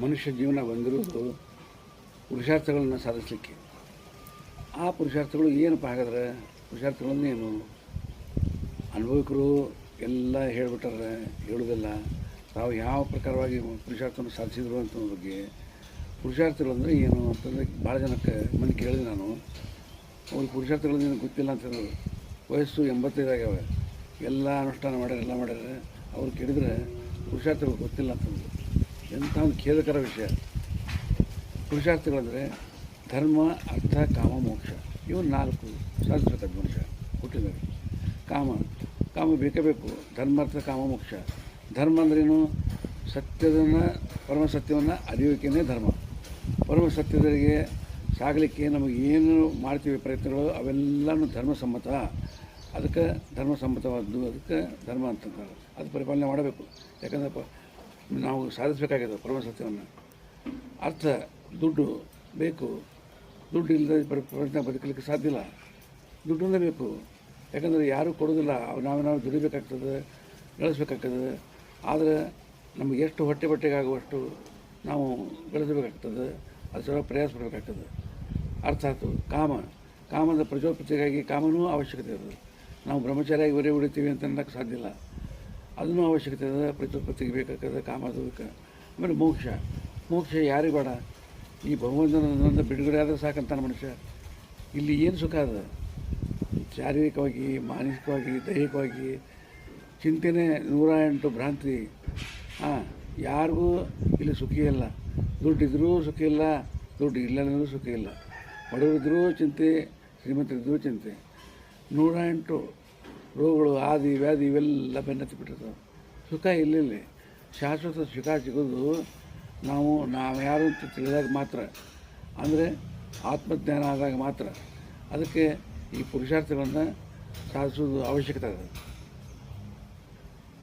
ಮನುಷ್ಯ ಜೀವನ ಬಂದಿರೋದು ಪುರುಷಾರ್ಥಗಳನ್ನು ಸಾಧಿಸಲಿಕ್ಕೆ. ಆ ಪುರುಷಾರ್ಥಗಳು ಏನಪ್ಪ ಹಾಗಾದ್ರೆ? ಏನು? ಅನುಭವಿಕರು ಎಲ್ಲ ಹೇಳ್ಬಿಟ್ಟಾರೆ ಹೇಳುವುದಿಲ್ಲ ತಾವು ಯಾವ ಪ್ರಕಾರವಾಗಿ ಪುರುಷಾರ್ಥವನ್ನು ಸಾಧಿಸಿದ್ರು ಅಂತ ಬಗ್ಗೆ. ಪುರುಷಾರ್ಥಗಳು ಅಂದರೆ ಏನು ಅಂತಂದರೆ ಭಾಳ ಜನಕ್ಕೆ ಮಂದಿ ಕೇಳಿದೆ ನಾನು. ಅವ್ರಿಗೆ ಏನು ಗೊತ್ತಿಲ್ಲ ಅಂತಂದ್ರೆ ವಯಸ್ಸು ಎಂಬತ್ತೈದಾಗ್ಯಾವೆ. ಎಲ್ಲ ಅನುಷ್ಠಾನ ಮಾಡ್ಯಾರ, ಎಲ್ಲ ಮಾಡ್ಯಾರ. ಅವ್ರು ಕೇಳಿದ್ರೆ ಪುರುಷಾರ್ಥಗಳು ಗೊತ್ತಿಲ್ಲ ಅಂತಂದ್ರು ಎಂಥ ಒಂದು ಖೇದಕರ ವಿಷಯ. ಪುರುಷಾರ್ಥಗಳಂದರೆ ಧರ್ಮ, ಅರ್ಥ, ಕಾಮ, ಮೋಕ್ಷ. ಇವು ನಾಲ್ಕು ಸಾಧಿಸ್ಬೇಕಾದ ಮನುಷ್ಯ ಹುಟ್ಟಿದಾಗ ಕಾಮ ಕಾಮ ಬೇಕೇ ಬೇಕು. ಧರ್ಮ, ಅರ್ಥ, ಕಾಮ, ಮೋಕ್ಷ. ಧರ್ಮ ಅಂದ್ರೇನು? ಸತ್ಯದನ್ನು, ಪರಮ ಸತ್ಯವನ್ನು ಅರಿಯೋಕೆಯೇ ಧರ್ಮ. ಪರಮ ಸತ್ಯದರಿಗೆ ಸಾಗಲಿಕ್ಕೆ ನಮಗೆ ಏನು ಮಾಡ್ತೀವಿ ಪ್ರಯತ್ನಗಳು, ಅವೆಲ್ಲನೂ ಧರ್ಮಸಮ್ಮತ ಅದಕ್ಕೆ ಧರ್ಮಸಮ್ಮತವಾದ್ದು ಅದಕ್ಕೆ ಧರ್ಮ ಅಂತಂತಾರೆ. ಅದು ಪರಿಪಾಲನೆ ಮಾಡಬೇಕು. ಯಾಕಂದ್ರೆ ನಾವು ಸಾಧಿಸಬೇಕಾಗಿದೆ ಪರಮ ಸತ್ಯವನ್ನು. ಅರ್ಥ, ದುಡ್ಡು ಬೇಕು. ದುಡ್ಡು ಇಲ್ಲದೆ ಪ್ರಪಂಚ ಬದುಕಲಿಕ್ಕೆ ಸಾಧ್ಯ ಇಲ್ಲ. ದುಡ್ಡನ್ನೇ ಬೇಕು. ಯಾಕಂದರೆ ಯಾರೂ ಕೊಡೋದಿಲ್ಲ ನಾವು ನಾವು ದುಡಿಬೇಕಾಗ್ತದೆ ಗಳಿಸ್ಬೇಕಾಗ್ತದೆ ಆದರೆ ನಮಗೆ ಎಷ್ಟು ಹೊಟ್ಟೆ ಬಟ್ಟೆಗಾಗುವಷ್ಟು ನಾವು ಗಳಿಸಬೇಕಾಗ್ತದೆ ಅದು ಸ್ವಲ್ಪ ಪ್ರಯಾಸ ಪಡಬೇಕಾಗ್ತದೆ. ಅರ್ಥ ಆಯ್ತು. ಕಾಮ. ಕಾಮದ ಪ್ರಚೋದನೆಗಾಗಿ ಕಾಮನೂ ಅವಶ್ಯಕತೆ ಇರೋದು. ನಾವು ಬ್ರಹ್ಮಚಾರಿಯಾಗಿ ಒರೆ ಉಳಿತೀವಿ ಅಂತ ಅನ್ನೋಕ್ಕೆ ಸಾಧ್ಯ ಇಲ್ಲ. ಅದನ್ನು ಅವಶ್ಯಕತೆ ಇದೆ ಪ್ರತಿಪತ್ತಿಗೆ ಬೇಕಾಗ್ತದೆ ಕಾಮ ಅದು ಬೇಕು ಆಮೇಲೆ ಮೋಕ್ಷ. ಮೋಕ್ಷ ಯಾರಿಗೆ ಬೇಡ. ಈ ಭಗವಂತನ ಬಿಡುಗಡೆ ಆದರೆ ಸಾಕಂತಾನೆ ಮನುಷ್ಯ. ಇಲ್ಲಿ ಏನು ಸುಖ ಅದ? ಶಾರೀರಿಕವಾಗಿ, ಮಾನಸಿಕವಾಗಿ, ದೈಹಿಕವಾಗಿ. ಚಿಂತನೆ ನೂರ ಎಂಟು ಭ್ರಾಂತಿ. ಹಾಂ, ಯಾರಿಗೂ ಇಲ್ಲಿ ಸುಖಿ ಇಲ್ಲ. ದುಡ್ಡಿದ್ರೂ ಸುಖ ಇಲ್ಲ. ದುಡ್ಡು ಇಲ್ಲಂದ್ರೂ ಸುಖ ಇಲ್ಲ. ಬಡವರಿದ್ರೂ ಚಿಂತೆ, ಶ್ರೀಮಂತರಿದ್ರೂ ಚಿಂತೆ. ನೂರ ಎಂಟು ರೋಗಗಳು ಆದಿ, ವ್ಯಾಧಿ ಇವೆಲ್ಲ ಬೆನ್ನತ್ತಿ ಬಿಟ್ಟಿರ್ತಾವೆ ಸುಖ ಇಲ್ಲಿಲ್ಲ. ಶಾಶ್ವತ ಸುಖ ಸಿಗೋದು ನಾವು ನಾವು ಯಾರು ಅಂತ ತಿಳಿದಾಗ ಮಾತ್ರ. ಅಂದರೆ ಆತ್ಮಜ್ಞಾನ ಆದಾಗ ಮಾತ್ರ. ಅದಕ್ಕೆ ಈ ಪುರುಷಾರ್ಥಗಳನ್ನು ಸಾಧಿಸೋದು ಅವಶ್ಯಕತೆ ಇದೆ